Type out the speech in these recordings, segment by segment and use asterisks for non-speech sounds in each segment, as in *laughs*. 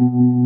Mm-hmm.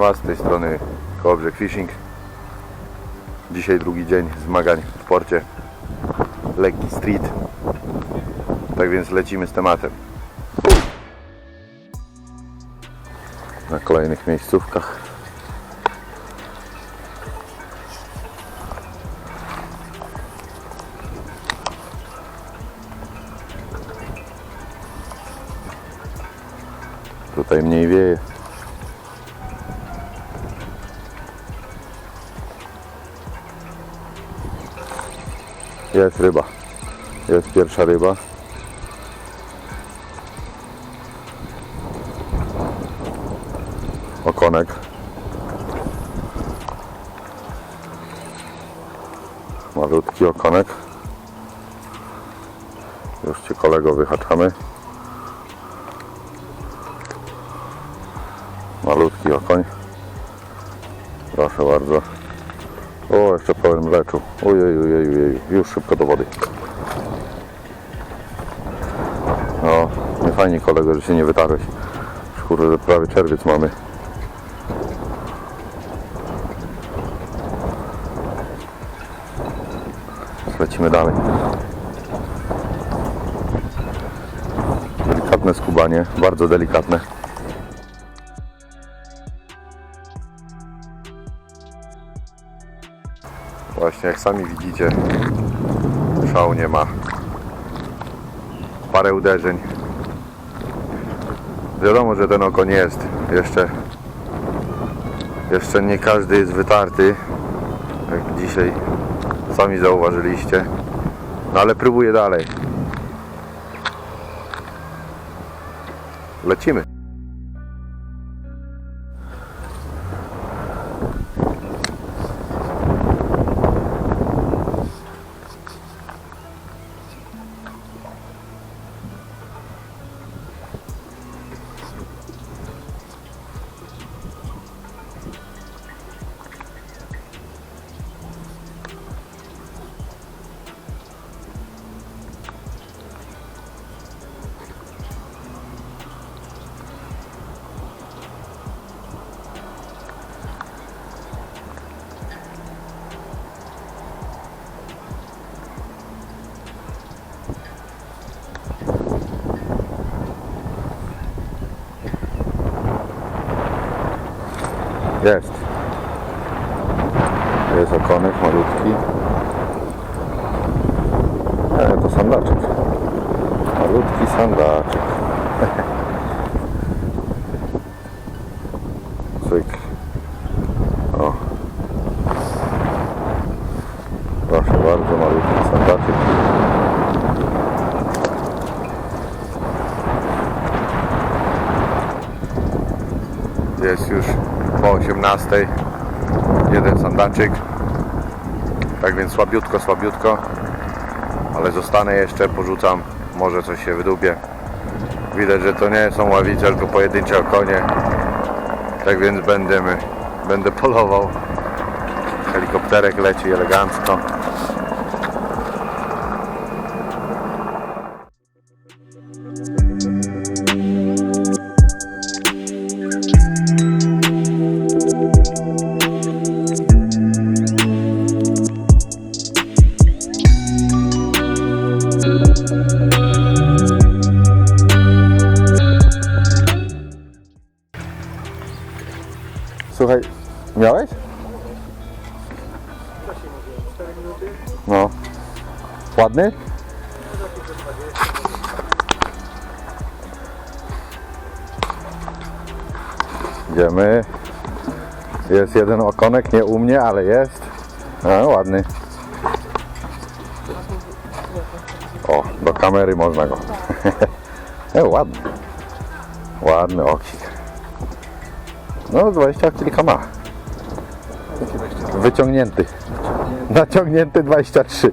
Siema, z tej strony Kołobrzeg Fishing. Dzisiaj drugi dzień zmagań w porcie. Lekki street. Tak więc lecimy z tematem. Na kolejnych miejscówkach. Tutaj mniej wieje. Jest ryba. Jest pierwsza ryba. Okonek. Malutki okonek. Już Cię kolego wyhaczamy. Malutki okoń. Proszę bardzo. O, jeszcze pełen mleczu. Ojej, ojej, ojej. Już szybko do wody. No, nie fajnie kolego, że się nie wytarłeś. Kurde, prawie czerwiec mamy. Lecimy dalej. Delikatne skubanie, bardzo delikatne. Właśnie jak sami widzicie, szału nie ma. Parę uderzeń. Wiadomo, że ten okoń jest. Jeszcze, jeszcze nie każdy jest wytarty. Jak dzisiaj sami zauważyliście. No ale próbuję dalej. Lecimy. Jest. Jest okonek malutki. E, to sandaczek. Malutki sandaczek. *laughs* Cyk. O. Proszę bardzo, malutki sandaczek. Jest już po 18. Jeden sandaczyk. Tak więc słabiutko, słabiutko. Ale zostanę jeszcze, porzucam. Może coś się wydubie. Widać, że to nie są ławice, tylko pojedyncze okonie. Tak więc będę, będę polował. Helikopterek leci elegancko. Słuchaj, miałeś? No. Ładny? Idziemy. Jest jeden okonek, nie u mnie, ale jest. No, ładny. O, do kamery można go. *laughs* e, ładny. Ładny oksik. No, 20 kilka ma. Wyciągnięty. Naciągnięty 23.